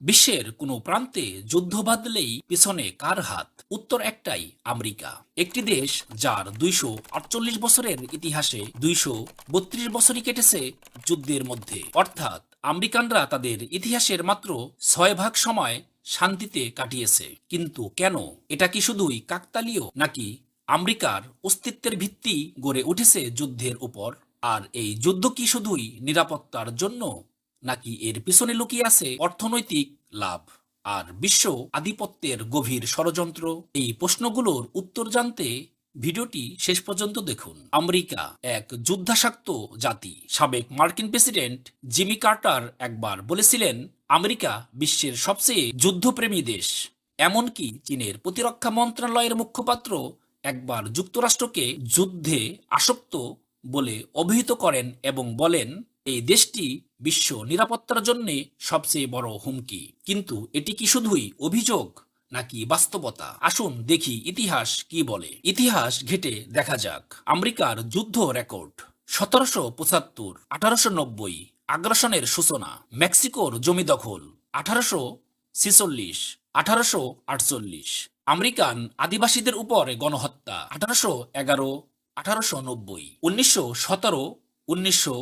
বিশ্বের কোনো প্রান্তে যুদ্ধ বাঁধলেই পিছনে কার হাত? উত্তর একটাই, আমেরিকা। একটি দেশ যার দুইশো আটচল্লিশ বছরের ইতিহাসে দুইশো বত্রিশ বছরই কেটেছে যুদ্ধের মধ্যে। অর্থাৎ আমেরিকানরা তাদের ইতিহাসের মাত্র ছয় ভাগ সময় শান্তিতে কাটিয়েছে। কিন্তু কেন? এটা কি শুধুই কাকতালীয় নাকি আমেরিকার অস্তিত্বের ভিত্তি গড়ে উঠেছে যুদ্ধের উপর? আর এই যুদ্ধ কি শুধুই নিরাপত্তার জন্য নাকি এর পিছনে লুকিয়ে আছে অর্থনৈতিক লাভ আর বিশ্ব আধিপত্যের গভীর ষড়যন্ত্র? এই প্রশ্নগুলোর উত্তর জানতে ভিডিওটি শেষ পর্যন্ত দেখুন। আমেরিকা এক যুদ্ধাসক্ত জাতি। সাবেক মার্কিন প্রেসিডেন্ট জিমি কার্টার একবার বলেছিলেন, আমেরিকা বিশ্বের সবচেয়ে যুদ্ধপ্রেমী দেশ। এমনকি চীনের প্রতিরক্ষা মন্ত্রণালয়ের মুখপাত্র একবার যুক্তরাষ্ট্রকে যুদ্ধে আসক্ত বলে অভিহিত করেন এবং বলেন এই দেশটি বিশ্ব নিরাপত্তার জন্য সবচেয়ে বড় হুমকি। কিন্তু এটি কি শুধুই অভিযোগ নাকি বাস্তবতা? আসুন দেখি ইতিহাস কি বলে। ইতিহাস ঘেটে দেখা যাক। আমেরিকার যুদ্ধ রেকর্ড, সতেরোশো পঁচাত্তর, আঠারোশো নব্বই আগ্রাসনের সূচনা, মেক্সিকোর জমি দখল, আঠারোশো ছেচল্লিশ, আঠারোশো আটচল্লিশ। আমেরিকান আদিবাসীদের উপর গণহত্যা, আঠারোশো এগারো, আঠারোশো নব্বই। উনিশশো সতেরো উনিশশো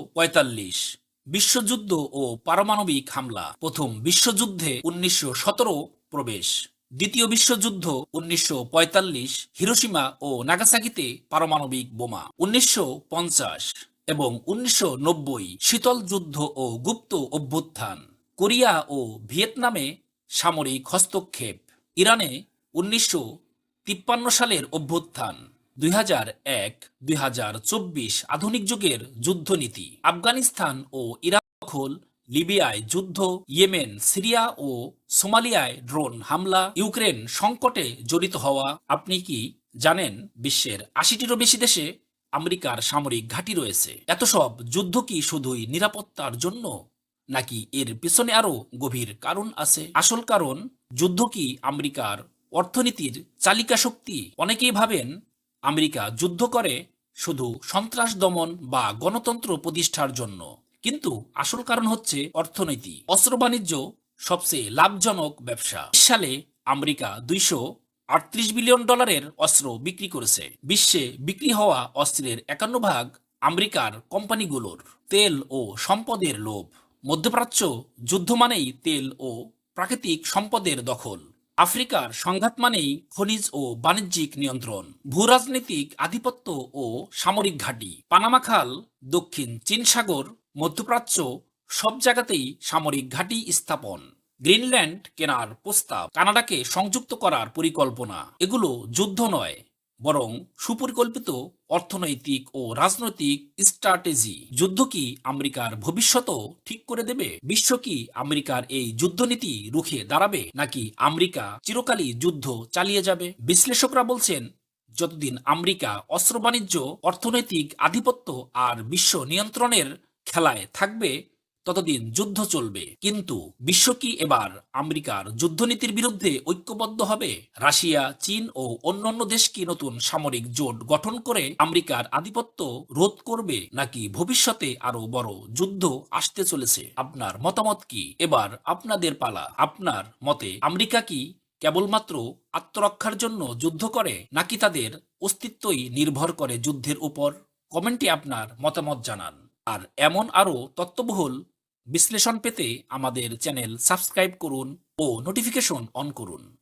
বিশ্বযুদ্ধ ও পারমাণবিক হামলা। প্রথম বিশ্বযুদ্ধে উনিশশো সতেরো প্রবেশ। দ্বিতীয় বিশ্বযুদ্ধ উনিশশো পঁয়তাল্লিশ হিরোসীমা ও নাগাসাকিতে পারমাণবিক বোমা। উনিশশো পঞ্চাশ এবং উনিশশো নব্বই শীতল যুদ্ধ ও গুপ্ত অভ্যুত্থান। কোরিয়া ও ভিয়েতনামে সামরিক হস্তক্ষেপ। ইরানে উনিশশো তিপ্পান্ন সালের অভ্যুত্থান। দুই হাজার এক, দুই হাজার চব্বিশ আধুনিক যুগের যুদ্ধনীতি। আফগানিস্তান ও ইরাক দখল, লিবিয়ায় যুদ্ধ, ইয়েমেন, সিরিয়া ও সোমালিয়ায় ড্রোন হামলা, ইউক্রেন সংকটে জড়িত হওয়া। আপনি কি জানেন বিশ্বের আশিটিরও বেশি দেশে আমেরিকার সামরিক ঘাঁটি রয়েছে? এত সব যুদ্ধ কি শুধুই নিরাপত্তার জন্য, নাকি এর পিছনে আরও গভীর কারণ আছে? আসল কারণ, যুদ্ধ কি আমেরিকার অর্থনীতির চালিকা শক্তি অনেকেই ভাবেন আমেরিকা যুদ্ধ করে শুধু সন্ত্রাস দমন বা গণতন্ত্র প্রতিষ্ঠার জন্য। কিন্তু আসল কারণ হচ্ছে অর্থনীতি। অস্ত্র বাণিজ্য সবচেয়ে লাভজনক ব্যবসা। সালে আমেরিকা দুইশো আটত্রিশ বিলিয়ন ডলারের অস্ত্র বিক্রি করেছে। বিশ্বে বিক্রি হওয়া অস্ত্রের একান্ন ভাগ আমেরিকার কোম্পানিগুলোর। তেল ও সম্পদের লোভ। মধ্যপ্রাচ্য যুদ্ধ মানেই তেল ও প্রাকৃতিক সম্পদের দখল। আফ্রিকার সংঘাত মানেই খনিজ ও বাণিজ্যিক নিয়ন্ত্রণ, ভূরাজনৈতিক আধিপত্য ও সামরিক ঘাঁটি। পানামা খাল, দক্ষিণ চীন সাগর, মধ্যপ্রাচ্য, সব জায়গাতেই সামরিক ঘাঁটি স্থাপন। গ্রিনল্যান্ড কেনার প্রস্তাব কানাডাকে সংযুক্ত করার পরিকল্পনা। এগুলো যুদ্ধ নয় বরং সুপরিকল্পিত অর্থনৈতিক ও রাজনৈতিক স্ট্র্যাটেজি। যুদ্ধ কি আমেরিকার ভবিষ্যতও ঠিক করে দেবে? বিশ্ব কি আমেরিকার এই যুদ্ধনীতি রুখে দাঁড়াবে? নাকি আমেরিকা চিরকালই যুদ্ধ চালিয়ে যাবে? বিশ্লেষকরা বলছেন, যতদিন আমেরিকা অস্ত্র বাণিজ্য, অর্থনৈতিক আধিপত্য আর বিশ্ব নিয়ন্ত্রণের খেলায় থাকবে ততদিন যুদ্ধ চলবে। কিন্তু বিশ্ব কি এবার আমেরিকার যুদ্ধনীতির বিরুদ্ধে ঐক্যবদ্ধ হবে? রাশিয়া, চীন ও অন্যান্য দেশ কি নতুন সামরিক জোট গঠন করে আমেরিকার আধিপত্য রোধ করবে? নাকি ভবিষ্যতে আরও বড় যুদ্ধ আসতে চলেছে? আপনার মতামত কি? এবার আপনাদের পালা। আপনার মতে আমেরিকা কি কেবলমাত্র আত্মরক্ষার জন্য যুদ্ধ করে, নাকি তাদের অস্তিত্বই নির্ভর করে যুদ্ধের উপর? কমেন্টে আপনার মতামত জানান। আর এমন আরও তত্ত্ববহুল বিশ্লেষণ পেতে আমাদের চ্যানেল সাবস্ক্রাইব করুন ও নোটিফিকেশন অন করুন।